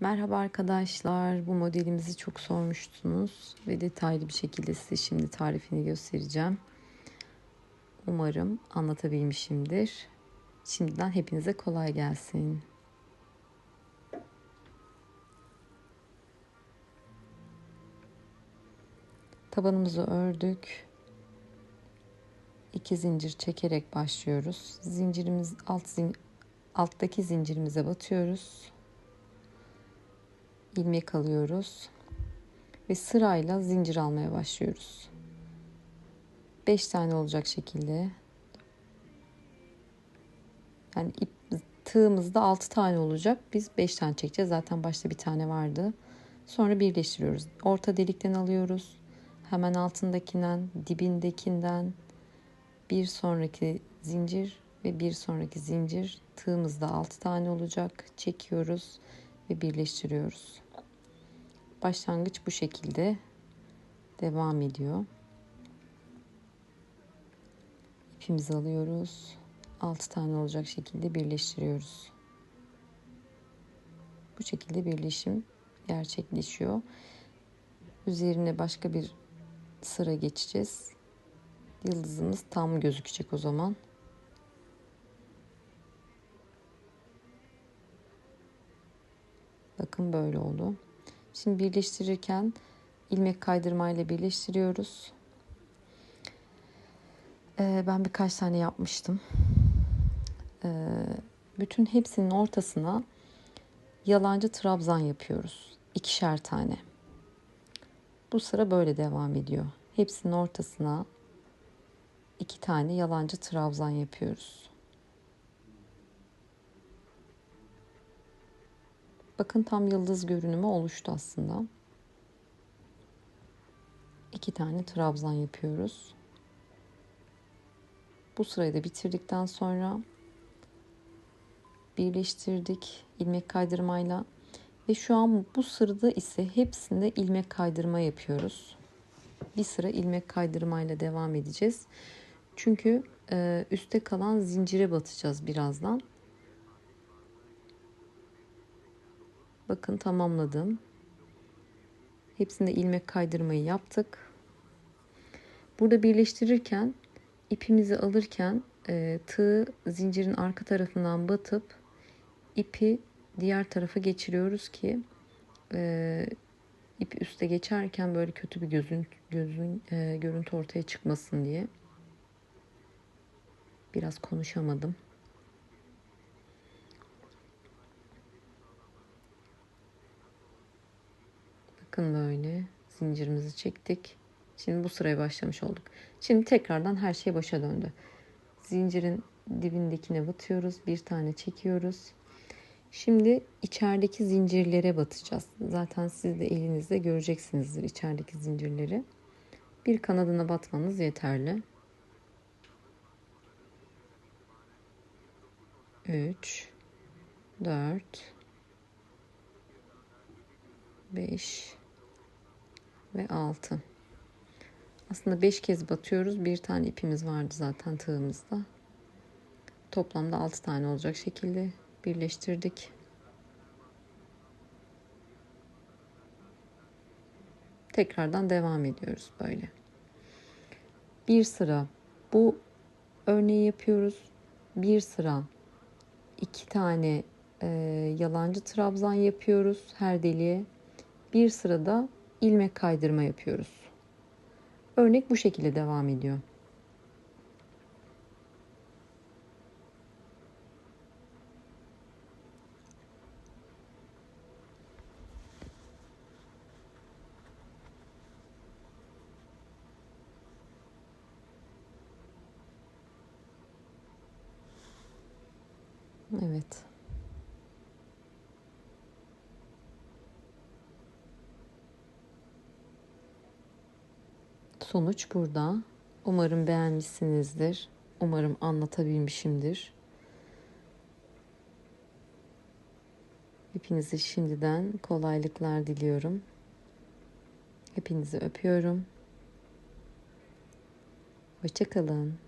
Merhaba arkadaşlar. Bu modelimizi çok sormuştunuz ve detaylı bir şekilde size şimdi tarifini göstereceğim. Umarım anlatabilmişimdir. Şimdiden hepinize kolay gelsin. Tabanımızı ördük. İki zincir çekerek başlıyoruz. Zincirimiz alt zin alttaki zincirimize batıyoruz ilmek alıyoruz ve sırayla zincir almaya başlıyoruz. 5 tane olacak şekilde. Yani ip tığımızda 6 tane olacak. Biz 5 tane çekeceğiz. Zaten başta bir tane vardı. Sonra birleştiriyoruz. Orta delikten alıyoruz. Hemen altındakinden, dibindekinden bir sonraki zincir ve bir sonraki zincir. Tığımızda 6 tane olacak. Çekiyoruz ve birleştiriyoruz. Başlangıç bu şekilde devam ediyor. İpimizi alıyoruz. 6 tane olacak şekilde birleştiriyoruz. Bu şekilde birleşim gerçekleşiyor. Üzerine başka bir sıra geçeceğiz. Yıldızımız tam gözükecek o zaman. Bakın böyle oldu. Şimdi birleştirirken ilmek kaydırmayla birleştiriyoruz. Ee, ben birkaç tane yapmıştım. Ee, bütün hepsinin ortasına yalancı trabzan yapıyoruz. İkişer tane. Bu sıra böyle devam ediyor. Hepsinin ortasına iki tane yalancı trabzan yapıyoruz. Bakın tam yıldız görünümü oluştu aslında. İki tane trabzan yapıyoruz. Bu sırayı da bitirdikten sonra birleştirdik ilmek kaydırmayla ve şu an bu sırada ise hepsinde ilmek kaydırma yapıyoruz. Bir sıra ilmek kaydırmayla devam edeceğiz. Çünkü e, üstte kalan zincire batacağız birazdan. Bakın tamamladım. Hepsinde ilmek kaydırmayı yaptık. Burada birleştirirken ipimizi alırken e, tığ zincirin arka tarafından batıp ipi diğer tarafa geçiriyoruz ki e, ip üste geçerken böyle kötü bir gözün gözün e, görüntü ortaya çıkmasın diye. Biraz konuşamadım. Bakın böyle zincirimizi çektik. Şimdi bu sıraya başlamış olduk. Şimdi tekrardan her şey başa döndü. Zincirin dibindekine batıyoruz. Bir tane çekiyoruz. Şimdi içerideki zincirlere batacağız. Zaten siz de elinizde göreceksinizdir içerideki zincirleri. Bir kanadına batmanız yeterli. 3 4 5 ve 6. Aslında 5 kez batıyoruz. Bir tane ipimiz vardı zaten tığımızda. Toplamda 6 tane olacak şekilde birleştirdik. Tekrardan devam ediyoruz böyle. Bir sıra bu örneği yapıyoruz. Bir sıra iki tane e, yalancı trabzan yapıyoruz her deliğe. Bir sırada ilmek kaydırma yapıyoruz. Örnek bu şekilde devam ediyor. Evet. Sonuç burada. Umarım beğenmişsinizdir. Umarım anlatabilmişimdir. Hepinize şimdiden kolaylıklar diliyorum. Hepinizi öpüyorum. Hoşçakalın.